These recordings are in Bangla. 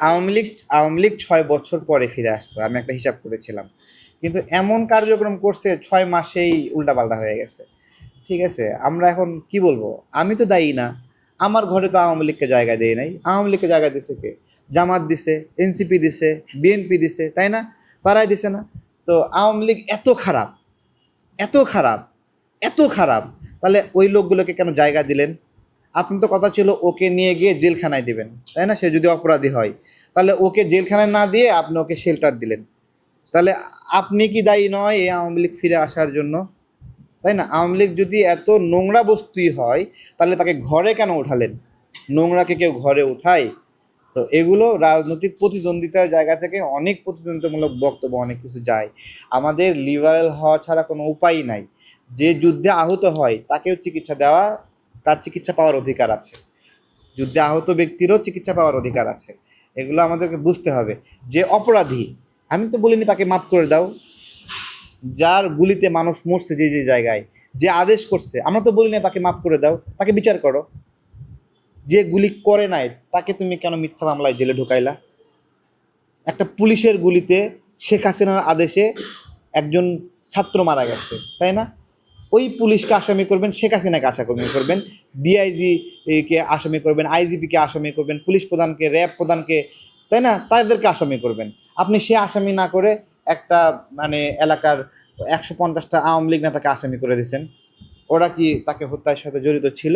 আওয়ামী লীগ আওয়ামী লীগ ছয় বছর পরে ফিরে আসতো, আমি একটা হিসাব করেছিলাম। কিন্তু এমন কার্যক্রম করছে, ছয় মাসেই উল্টাপাল্টা হয়ে গেছে। ঠিক আছে, আমরা এখন কি বলব? আমি তো দায়ী না। আমার ঘরে তো আওয়ামী লীগকে জায়গা দেয় নাই। আওয়ামী লীগকে জায়গা দিছে কে? জামাত দিছে, এনসিপি দিছে, বিএনপি দিছে, তাই না? তারাই দিছে না। তো আওয়ামী লীগ এত খারাপ এত খারাপ এত খারাপ। তাহলে ওই লোকগুলোকে কেন জায়গা দিলেন? আপনার তো কথা ছিল, ওকে নিয়ে গিয়ে জেলখানায় দেবেন, তাই না? সে যদি অপরাধী হয়। তাহলে ওকে জেলখানায় না দিয়ে আপনি ওকে শেল্টার দিলেন। তাহলে আপনি কি দায়ী নয় এই আওয়ামী লীগ ফিরে আসার জন্য? তাই না? আওয়ামী লীগ যদি এত নোংরা বস্তুই হয়, তাহলে তাকে ঘরে কেন উঠালেন? নোংরাকে কেউ ঘরে উঠায়? তো এগুলো রাজনৈতিক প্রতিদ্বন্দ্বিতার জায়গা থেকে অনেক প্রতিদ্বন্দ্বিতামূলক বক্তব্য, অনেক কিছু যায়। আমাদের লিবারেল হওয়া ছাড়া কোনো উপায় নাই। যে যুদ্ধে আহত হয়, তাকেও চিকিৎসা দেওয়া তার চিকিৎসা পাওয়ার অধিকার আছে। যুদ্ধে আহত ব্যক্তিরও চিকিৎসা পাওয়ার অধিকার আছে। এগুলো আমাদেরকে বুঝতে হবে যে অপরাধী, আমি তো বলিনি তাকে মাফ করে দাও। যার গুলিতে মানুষ মরছে যে যে জায়গায়, যে আদেশ করছে, আমরা তো বলি না তাকে মাফ করে দাও, তাকে বিচার করো। যে গুলি করে নাই, তাকে তুমি কেন মিথ্যা মামলায় জেলে ঢুকাইলা? একটা পুলিশের গুলিতে শেখ হাসিনার আদেশে একজন ছাত্র মারা গেছে, তাই না? ওই পুলিশকে আসামি করবেন, শেখ হাসিনাকে আসামি করবেন ডিআইজি কে আসামি করবেন আইজিপিকে আসামি করবেন, পুলিশ প্রধানকে, র্যাব প্রধানকে, তাই না? তাদেরকে আসামি করবেন। আপনি সে আসামি না করে একটা মানে এলাকার একশো পঞ্চাশটা আওয়ামী লীগ নেতাকে আসামি করে দিয়েছেন। ওরা কি তাকে হত্যার সাথে জড়িত ছিল?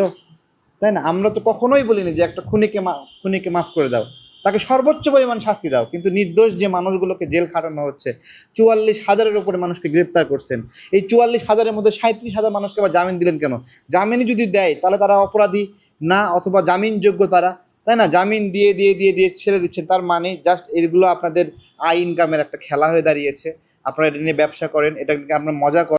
তাই না? আমরা তো কখনোই বলিনি যে একটা খুনিকে মা, খুনিকে মাফ করে দাও। তাকে সর্বোচ্চ পরিমাণ শাস্তি দাও। কিন্তু নির্দোষ যে মানুষগুলোকে জেল খাটানো হচ্ছে, চুয়াল্লিশ হাজারের উপরে মানুষকে গ্রেপ্তার করছেন। এই চুয়াল্লিশ হাজারের মধ্যে সাঁত্রিশ হাজার মানুষকে আবার জামিন দিলেন কেন? জামিনই যদি দেয়, তাহলে তারা অপরাধী না, অথবা জামিনযোগ্য তারা, তাই না? জামিন দিয়ে দিয়ে দিয়ে দিয়ে ছেড়ে দিচ্ছেন। তার মানে জাস্ট এগুলো আপনাদের আই ইনকামের একটা খেলা হয়ে দাঁড়িয়েছে। আপনারা এটা নিয়ে ব্যবসা করেন এটা আপনার মজা করেন।